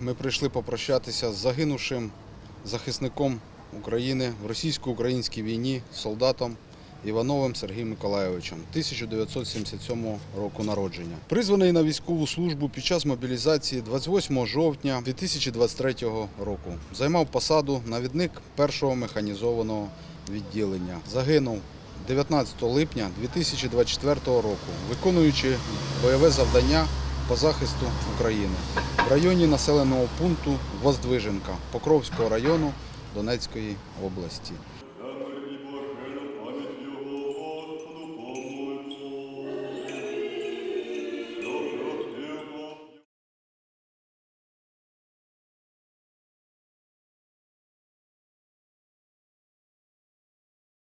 Ми прийшли попрощатися з загинувшим захисником України в російсько-українській війні, солдатом Івановим Сергієм Миколайовичем 1977 року народження. Призваний на військову службу під час мобілізації 28 жовтня 2023 року. Займав посаду навідник першого механізованого відділення. Загинув 19 липня 2024 року, виконуючи бойове завдання по захисту України в районі населеного пункту Воздвиженка Покровського району Донецької області.